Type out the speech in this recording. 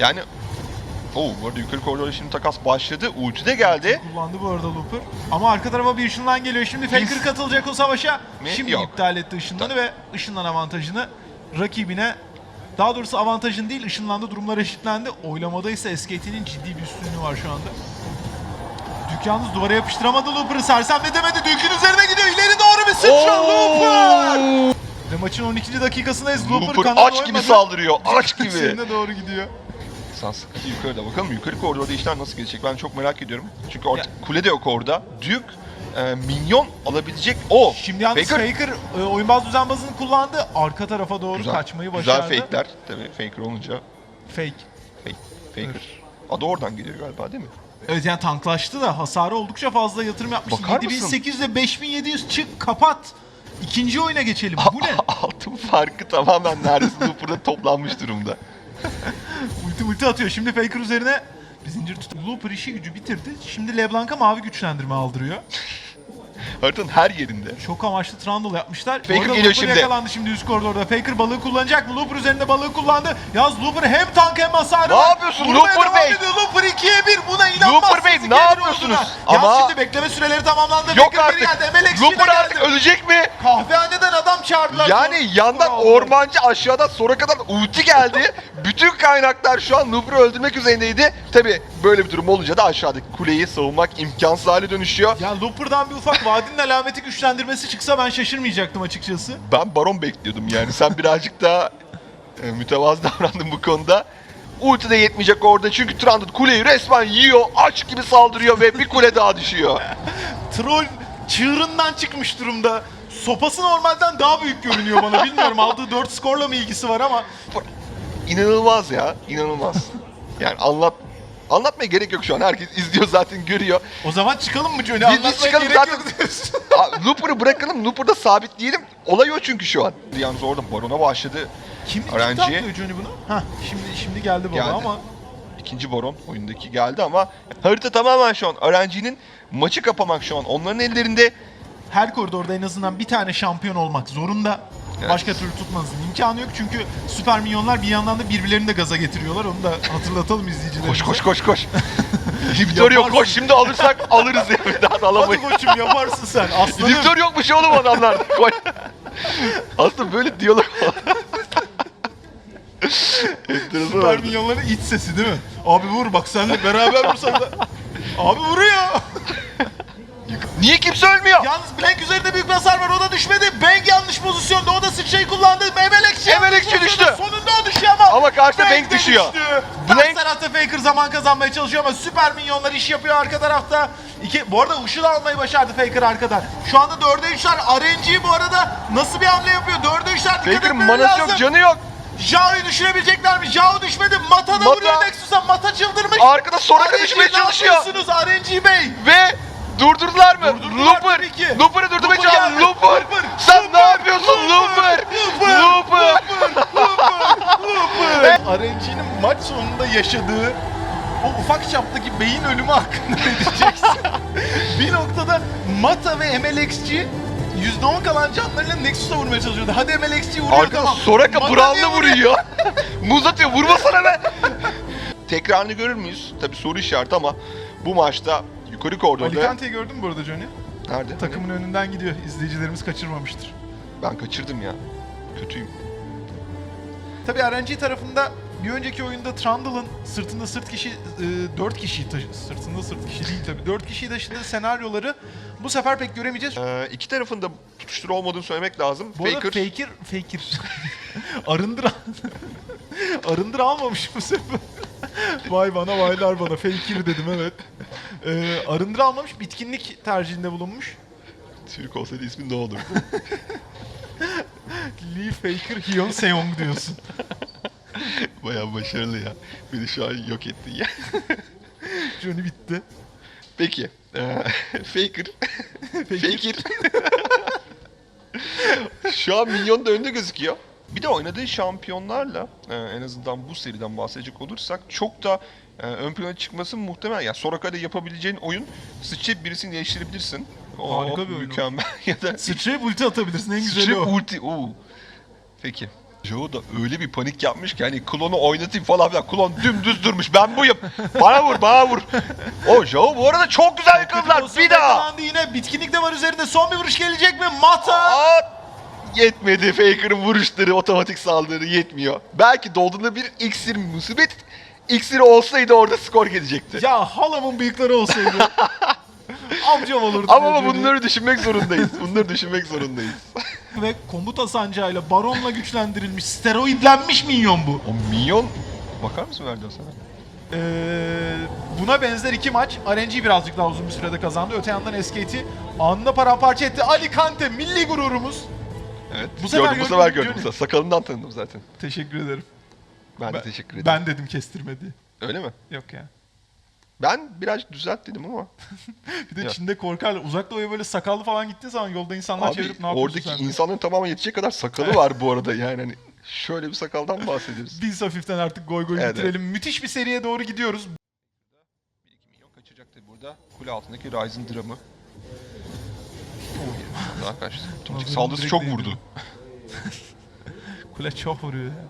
Yani Oo, bu arada yukarı koridorda şimdi takas başladı. Ulti de geldi. Kullandı bu arada Looper. Ama arka tarafa bir ışınlan geliyor. Şimdi Faker katılacak o savaşa. Mi? Şimdi Yok. iptal etti ışınlanı ve ışınlan avantajını rakibine daha doğrusu avantajın değil ışınlandı durumlar eşitlendi. Oylamada ise SKT'nin ciddi bir üstünlüğü var şu anda. Dük yalnız duvara yapıştıramadı Looper'ı sersemletemedi. Dük'ün üzerine gidiyor. İleri doğru bir sıçra Looper! Ve maçın 12. dakikasındayız. Looper, Looper aç gibi saldırıyor. Aç gibi. Doğru gidiyor. Sıkıntı yukarıda. Bakalım yukarı koridorda işler nasıl gelecek ben çok merak ediyorum. Çünkü artık kule de yok orada. Duke e, minyon alabilecek o. Şimdi yalnız Faker. Faker, e, oyunbaz düzenbazını kullandı. Arka tarafa doğru Güzel, kaçmayı güzel başardı. fake'ler. Tabii Faker olunca Fake. fake, Faker. Adı oradan geliyor galiba değil mi? Evet yani tanklaştı da hasarı oldukça fazla yatırım yapmıştı. Bakar mısın? 7800 ile 5700 çık kapat. İkinci oyuna geçelim. Bu ne? Altın farkı tamamen neredeyse Looper'da toplanmış durumda. ulti ulti atıyor. Şimdi Faker üzerine bir zincir tutup Looper işi gücü bitirdi. Şimdi LeBlanc'a mavi güçlendirme aldırıyor. Haritanın her yerinde. Çok amaçlı Trundle yapmışlar. Faker Orada geliyor Looper şimdi. yakalandı şimdi üst koridorda. Faker balığı kullanacak mı? Looper üzerinde balığı kullandı. Yalnız Looper hem tank hem hasarı Ne yapıyorsun Looper Bey? Looper 2'ye 1 buna inanmazsınız. Looper Bey, ne 2'ye 1 yapıyorsunuz? Ama- Yalnız şimdi bekleme süreleri tamamlandı. Yok Faker artık. geldi. De Looper geldi. artık ölecek mi? Kahvehaneden adam çağırdılar. Yani yandan ormancı aşağıdan sonra kadar ulti geldi. Bütün kaynaklar şu an Looper'ı öldürmek üzerindeydi. Tabi böyle bir durum olunca da aşağıdaki kuleyi savunmak imkansız hale dönüşüyor. Ya Looper'dan bir ufak vadinin alameti güçlendirmesi çıksa ben şaşırmayacaktım açıkçası. Ben baron bekliyordum yani. Sen birazcık daha e, mütevazı davrandın bu konuda. Ulti de yetmeyecek orada çünkü Trundle kuleyi resmen yiyor, aç gibi saldırıyor ve bir kule daha düşüyor. Troll çığırından çıkmış durumda. Sopası normalden daha büyük görünüyor bana. Bilmiyorum aldığı 4 skorla mı ilgisi var ama İnanılmaz ya, inanılmaz. Yani anlat anlatmaya gerek yok şu an. Herkes izliyor zaten görüyor. o zaman çıkalım mı Johnny? Biz- biz Anlatmaya çıkalım gerek zaten. yok diyorsun. Aa, Looper'ı bırakalım, Looper'da sabitleyelim. Olay o çünkü şu an. Yalnız orada barona başladı. Kim RNG. kim taklıyor Johnny bunu? Hah şimdi şimdi geldi baba Geldi. ama İkinci baron oyundaki geldi ama harita tamamen şu an RNG'nin maçı kapamak şu an onların ellerinde. her koridorda en azından bir tane şampiyon olmak zorunda. Evet. Başka türlü tutmanızın imkanı yok çünkü süper minyonlar bir yandan da birbirlerini de gaza getiriyorlar. Onu da hatırlatalım izleyicilerimize. Koş koş koş koş. Victor yok Yaparsın. koş şimdi alırsak alırız ya bir daha da Hadi alamayız. koçum yaparsın sen aslanım. Victor yokmuş oğlum adamlar. Koş. Aslında böyle Enteresan Süper oldu. minyonların iç sesi değil mi? Abi vur bak senle beraber vursak da. Abi vuruyor. Niye kimse ölmüyor? Yalnız Blank üzerinde büyük bir hasar var o da düşmedi. Bang yanlış pozisyonda da sıçrayı kullandı. Emelekçi Emelekçi düştü. Sonunda o düşüyor ama. Ama karşıda Bang de düşüyor. Ters tarafta Faker zaman kazanmaya çalışıyor ama süper minyonlar iş yapıyor arka tarafta. İki, bu arada ışıl almayı başardı Faker arkadan. Şu anda 4'e 3'ler. RNG bu arada nasıl bir hamle yapıyor? 4'e 3'ler dikkat Faker manası lazım. yok canı yok. Jao'yu düşürebilecekler mi? Jao düşmedi. Mata da Mata- vuruyor Nexus'a. Mata çıldırmış. Arkada Soraka düşmeye ne çalışıyor. yapıyorsunuz RNG Bey? Ve durdurdular mı? Durdurdular Looper. tabii ki. Looper'ı durdurmaya Looper çalışıyor. geldi. Looper. Looper. Sen ne yapıyorsun Looper? Looper. Looper. RNG'nin maç sonunda yaşadığı o ufak çaptaki beyin ölümü hakkında ne diyeceksin? bir noktada Mata ve MLXG %10 kalan canlarıyla Nexus'a vurmaya çalışıyordu. Hadi MLXG vuruyor Arkada tamam. Soraka Mata Brown'la vuruyor. Muz atıyor. Vurmasana be. Tekrarını görür müyüz? Tabii soru işareti ama bu maçta yukarı koridorda... Alicante'yi gördün mü bu arada Johnny? Nerede? Takımın önünden gidiyor. İzleyicilerimiz kaçırmamıştır. Ben kaçırdım ya. Kötüyüm. Tabii RNG tarafında bir önceki oyunda Trundle'ın sırtında sırt kişi, e, 4 kişiyi taşı, sırtında sırt kişi değil tabii, 4 kişiyi taşıdığı senaryoları bu sefer pek göremeyeceğiz. Ee, iki tarafın da tutuşturu olmadığını söylemek lazım. Bu Faker, Faker, Faker. arındır, arındır almamış bu sefer. Vay bana vaylar bana, Faker dedim evet. Ee, arındır almamış, bitkinlik tercihinde bulunmuş. Türk olsaydı ismin ne olurdu? Lee Faker, Hyun Seong diyorsun. Bayağı başarılı ya. Beni şu an yok ettin ya. Johnny bitti. Peki. Ee, Faker. Faker. Şu an milyon da önde gözüküyor. Bir de oynadığı şampiyonlarla e, en azından bu seriden bahsedecek olursak çok da e, ön plana çıkması muhtemel. Yani Soraka'da yapabileceğin oyun sıçrayıp birisini değiştirebilirsin. O Harika bir oyun. Mükemmel. ya da Sıçrayıp ulti atabilirsin, en güzeli sıçrayıp o. ulti. Oo. Peki. Joe da öyle bir panik yapmış ki hani klonu oynatayım falan filan. Klon dümdüz durmuş. Ben buyum. Bana vur, bana vur. O Joe bu arada çok güzel. Pozisyon Bir daha. yine. Bitkinlik de var üzerinde. Son bir vuruş gelecek mi? Mata! Aa, yetmedi. Faker'ın vuruşları, otomatik saldırı yetmiyor. Belki dolduğunda bir iksir musibet iksiri olsaydı orada skor gelecekti. Ya halamın bıyıkları olsaydı. Amcam olurdu. Ama, ama Johnny. bunları düşünmek zorundayız. Bunları düşünmek zorundayız. Ve komuta sancağıyla baronla güçlendirilmiş, steroidlenmiş minyon bu. o minyon bakar mısın Verdi sana? Ee, buna benzer iki maç RNG birazcık daha uzun bir sürede kazandı. Öte yandan SKT anında paramparça etti. Alicante milli gururumuz. Evet. Bu sefer gördüm, bu sefer gördüm. Bu sefer. Sakalından tanıdım zaten. Teşekkür ederim. Ben, de Ben- teşekkür ederim. Ben dedim kestirmedi. Öyle mi? Yok ya. Ben biraz düzelt dedim ama. Bir de Ya. Çin'de korkarlar. Uzak doğuya böyle sakallı falan gittiğin zaman yolda insanlar Abi çevirip ne yapıyorsun oradaki sen? diye. insanların tamamen yetecek kadar sakalı var bu arada yani hani şöyle bir sakaldan bahsediyoruz. Biz hafiften artık goy goy Evet, bitirelim. Müthiş bir seriye doğru gidiyoruz. 1-2 milyon kaçacak tabii burada. Kule altındaki Ryzen dramı. Daha kaçtı. Otomatik saldırısı direkt çok vurdu. Kule çok vuruyor ya.